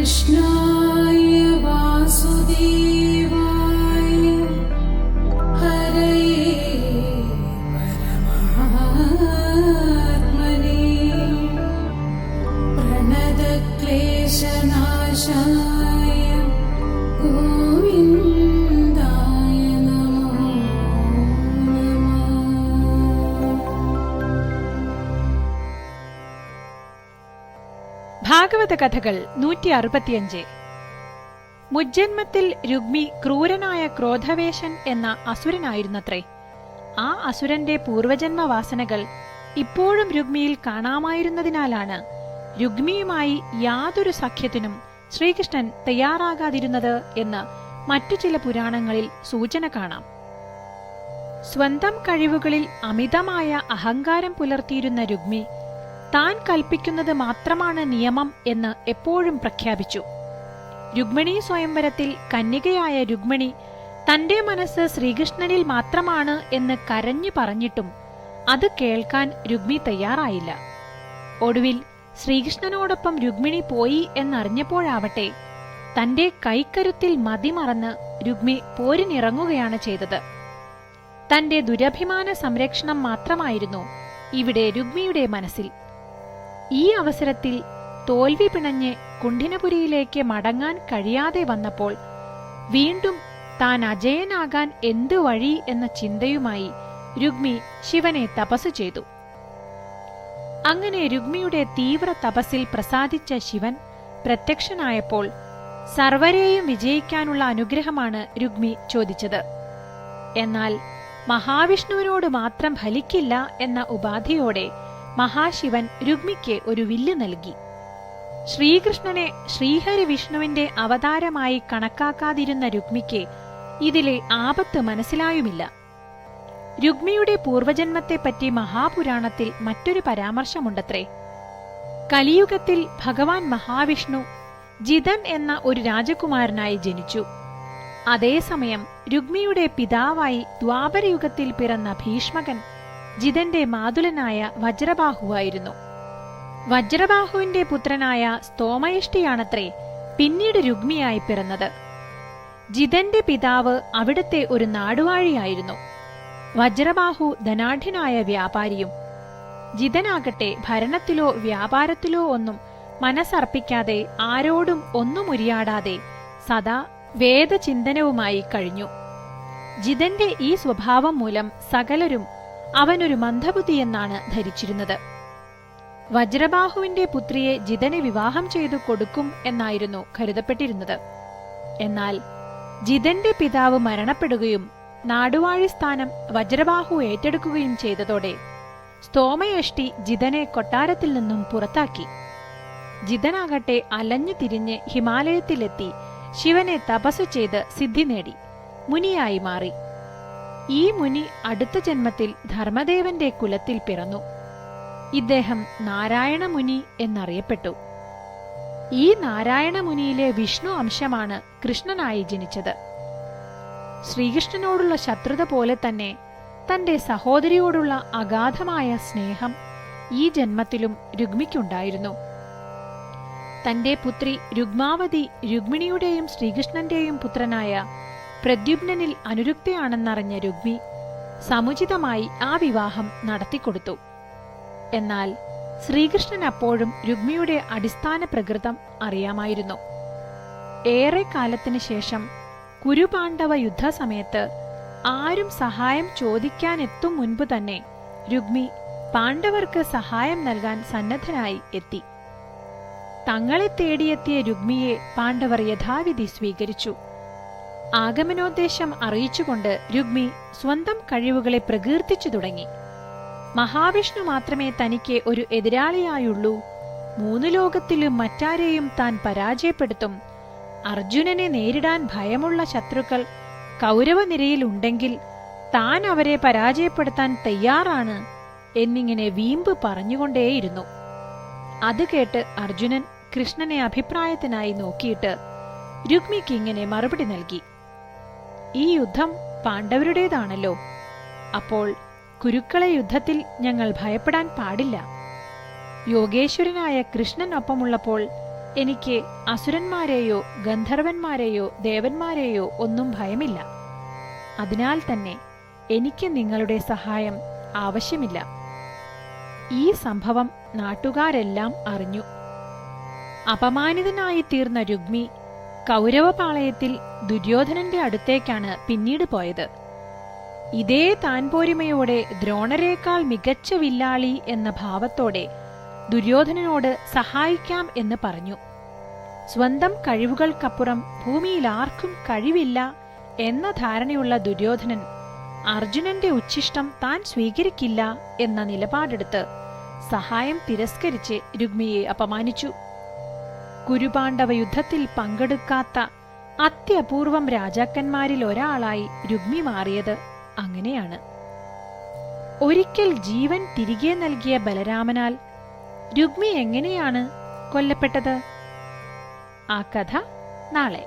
कृष्णाय वासुदेव കഥകൾ നൂറ്റി അറുപത്തിയഞ്ച് മുജ്ജന്മത്തിൽ രുഗ്മി ക്രൂരനായ ക്രോധവേശൻ എന്ന അസുരനായിരുന്നത്രേ. ആ അസുരന്റെ പൂർവജന്മ വാസനകൾ ഇപ്പോഴും രുഗ്മിയിൽ കാണാമായിരുന്നതിനാലാണ് രുഗ്മിയുമായി യാതൊരു സഖ്യത്തിനും ശ്രീകൃഷ്ണൻ തയ്യാറാകാതിരുന്നത് എന്ന് മറ്റു ചില പുരാണങ്ങളിൽ സൂചന കാണാം. സ്വന്തം കഴിവുകളിൽ അമിതമായ അഹങ്കാരം പുലർത്തിയിരുന്ന രുഗ്മി താൻ കൽപ്പിക്കുന്നത് മാത്രമാണ് നിയമം എന്ന് എപ്പോഴും പ്രഖ്യാപിച്ചു. രുക്മിണി സ്വയംവരത്തിൽ കന്യകയായ രുക്മിണി തന്റെ മനസ്സ് ശ്രീകൃഷ്ണനിൽ മാത്രമാണ് എന്ന് കരഞ്ഞു പറഞ്ഞിട്ടും അത് കേൾക്കാൻ രുക്മി തയ്യാറായില്ല. ഒടുവിൽ ശ്രീകൃഷ്ണനോടൊപ്പം രുക്മിണി പോയി എന്നറിഞ്ഞപ്പോഴാവട്ടെ തന്റെ കൈക്കരുത്തിൽ മതിമറന്ന് രുക്മി പോരിനിറങ്ങുകയാണ് ചെയ്തത്. തന്റെ ദുരഭിമാന സംരക്ഷണം മാത്രമായിരുന്നു ഇവിടെ രുക്മിയുടെ മനസ്സിൽ. ഈ അവസരത്തിൽ തോൽവി പിണഞ്ഞ് കുണ്ഠിനപുരിയിലേക്ക് മടങ്ങാൻ കഴിയാതെ വന്നപ്പോൾ വീണ്ടും താൻ അജയനാകാൻ എന്തു വഴി എന്ന ചിന്തയുമായി രുഗ്മി ശിവനെ തപസ് ചെയ്തു. അങ്ങനെ രുഗ്മിയുടെ തീവ്ര തപസ്സിൽ പ്രസാദിച്ച ശിവൻ പ്രത്യക്ഷനായപ്പോൾ സർവരെയും വിജയിക്കാനുള്ള അനുഗ്രഹമാണ് രുഗ്മി ചോദിച്ചത്. എന്നാൽ മഹാവിഷ്ണുവിനോട് മാത്രം ഫലിക്കില്ല എന്ന ഉപാധിയോടെ മഹാശിവൻ രുഗ്മിക്ക് ഒരു വില്ല് നൽകി. ശ്രീകൃഷ്ണനെ ശ്രീഹരി വിഷ്ണുവിന്റെ അവതാരമായി കണക്കാക്കാതിരുന്ന രുഗ്മിക്ക് ഇതിലെ ആപത്ത് മനസ്സിലായുമില്ല. രുഗ്മിയുടെ പൂർവജന്മത്തെപ്പറ്റി മഹാപുരാണത്തിൽ മറ്റൊരു പരാമർശമുണ്ടത്രേ. കലിയുഗത്തിൽ ഭഗവാൻ മഹാവിഷ്ണു ജിതൻ എന്ന ഒരു രാജകുമാരനായി ജനിച്ചു. അതേസമയം രുക്മിയുടെ പിതാവായി ദ്വാപരയുഗത്തിൽ പിറന്ന ഭീഷ്മകൻ ജിതന്റെ മാതുലനായ വജ്രബാഹുവായിരുന്നു. വജ്രബാഹുവിന്റെ പുത്രനായ സ്തോമയിഷ്ടിയാണത്രേ പിന്നീട് രുഗ്മിയായി പിറന്നത്. ജിതന്റെ പിതാവ് അവിടുത്തെ ഒരു നാടുവാഴിയായിരുന്നു. വജ്രബാഹു ധനാഢ്യനായ വ്യാപാരിയും ജിതനാകട്ടെ ഭരണത്തിലോ വ്യാപാരത്തിലോ ഒന്നും മനസ്സർപ്പിക്കാതെ ആരോടും ഒന്നും ഉരിയാടാതെ സദാ വേദചിന്തനവുമായി കഴിഞ്ഞു. ജിതന്റെ ഈ സ്വഭാവം മൂലം സകലരും അവനൊരു മന്ദബുദ്ധിയെന്നാണ് ധരിച്ചിരുന്നത്. വജ്രബാഹുവിന്റെ പുത്രിയെ ജിതനെ വിവാഹം ചെയ്തു കൊടുക്കും എന്നായിരുന്നു കരുതപ്പെട്ടിരുന്നത്. എന്നാൽ ജിതന്റെ പിതാവ് മരണപ്പെടുകയും നാടുവാഴി സ്ഥാനം വജ്രബാഹു ഏറ്റെടുക്കുകയും ചെയ്തതോടെ സ്തോമയഷ്ടി ജിതനെ കൊട്ടാരത്തിൽ നിന്നും പുറത്താക്കി. ജിതനാകട്ടെ അലഞ്ഞു തിരിഞ്ഞ് ഹിമാലയത്തിലെത്തി ശിവനെ തപസ് ചെയ്ത് സിദ്ധി നേടി. മുനിയായി മാറി. ഈ മുനി അടുത്ത ജന്മത്തിൽ ധർമ്മദേവന്റെ കുലത്തിൽ പിറന്നു. ഇദ്ദേഹം നാരായണ മുനി എന്നറിയപ്പെട്ടു. ഈ നാരായണ മുനിയിലെ വിഷ്ണു അംശമാണ് കൃഷ്ണനായി ജനിച്ചത്. ശ്രീകൃഷ്ണനോടുള്ള ശത്രുത പോലെ തന്നെ തന്റെ സഹോദരിയോടുള്ള അഗാധമായ സ്നേഹം ഈ ജന്മത്തിലും രുഗ്മിക്കുണ്ടായിരുന്നു. തന്റെ പുത്രി രുഗ്മാവതി രുഗ്മിണിയുടെയും ശ്രീകൃഷ്ണന്റെയും പുത്രനായ പ്രദ്യുപ്നനിൽ അനുരുക്തയാണെന്നറിഞ്ഞ രുഗ്മി സമുചിതമായി ആ വിവാഹം നടത്തിക്കൊടുത്തു. എന്നാൽ ശ്രീകൃഷ്ണൻ അപ്പോഴും രുഗ്മിയുടെ അടിസ്ഥാന പ്രകൃതം അറിയാമായിരുന്നു. ഏറെ കാലത്തിന് ശേഷം കുരുപാണ്ഡവ യുദ്ധസമയത്ത് ആരും സഹായം ചോദിക്കാനെത്തും മുൻപ് തന്നെ രുഗ്മി പാണ്ഡവർക്ക് സഹായം നൽകാൻ സന്നദ്ധനായി എത്തി. തങ്ങളെ തേടിയെത്തിയ രുഗ്മിയെ പാണ്ഡവർ യഥാവിധി സ്വീകരിച്ചു. ആഗമനോദ്ദേശം അറിയിച്ചുകൊണ്ട് രുഗ്മി സ്വന്തം കഴിവുകളെ പ്രകീർത്തിച്ചു തുടങ്ങി. മഹാവിഷ്ണു മാത്രമേ തനിക്ക് ഒരു എതിരാളിയായുള്ളൂ. മൂന്ന് ലോകത്തിലും മറ്റാരെയും താൻ പരാജയപ്പെടുത്തും. അർജുനനെ നേരിടാൻ ഭയമുള്ള ശത്രുക്കൾ കൗരവനിരയിലുണ്ടെങ്കിൽ താൻ അവരെ പരാജയപ്പെടുത്താൻ തയ്യാറാണ് എന്നിങ്ങനെ വീമ്പ് പറഞ്ഞുകൊണ്ടേയിരുന്നു. അത് കേട്ട് അർജുനൻ കൃഷ്ണനെ അഭിപ്രായത്തിനായി നോക്കിയിട്ട് രുക്മിക്ക് ഇങ്ങനെ മറുപടി നൽകി. ഈ യുദ്ധം പാണ്ഡവരുടേതാണല്ലോ. അപ്പോൾ കുരുക്കളെ യുദ്ധത്തിൽ ഞങ്ങൾ ഭയപ്പെടാൻ പാടില്ല. യോഗേശ്വരനായ കൃഷ്ണനൊപ്പമുള്ളപ്പോൾ എനിക്ക് അസുരന്മാരെയോ ഗന്ധർവന്മാരെയോ ദേവന്മാരെയോ ഒന്നും ഭയമില്ല. അതിനാൽ തന്നെ എനിക്ക് നിങ്ങളുടെ സഹായം ആവശ്യമില്ല. ഈ സംഭവം നാട്ടുകാരെല്ലാം അറിഞ്ഞു. അപമാനിതനായി തീർന്ന രുഗ്മി കൗരവപാളയത്തിൽ ദുര്യോധനന്റെ അടുത്തേക്കാണ് പിന്നീട് പോയത്. ഇതേ താൻപോരിമയോടെ ദ്രോണരേക്കാൾ മികച്ച വില്ലാളി എന്ന ഭാവത്തോടെ ദുര്യോധനനോട് സഹായിക്കാം എന്ന് പറഞ്ഞു. സ്വന്തം കഴിവുകൾക്കപ്പുറം ഭൂമിയിൽ ആർക്കും കഴിവില്ല എന്ന ധാരണയുള്ള ദുര്യോധനൻ അർജുനന്റെ ഉച്ഛിഷ്ടം താൻ സ്വീകരിക്കില്ല എന്ന നിലപാടെടുത്ത് സഹായം തിരസ്കരിച്ച് രുഗ്മിയെ അപമാനിച്ചു. കുരുപാണ്ഡവ യുദ്ധത്തിൽ പങ്കെടുക്കാത്ത അത്യപൂർവം രാജാക്കന്മാരിൽ ഒരാളായി രുഗ്മി മാറിയത് അങ്ങനെയാണ്. ഒരിക്കൽ ജീവൻ തിരികെ നൽകിയ ബലരാമനാൽ രുഗ്മി എങ്ങനെയാണ് കൊല്ലപ്പെട്ടത്? ആ കഥ നാളെ.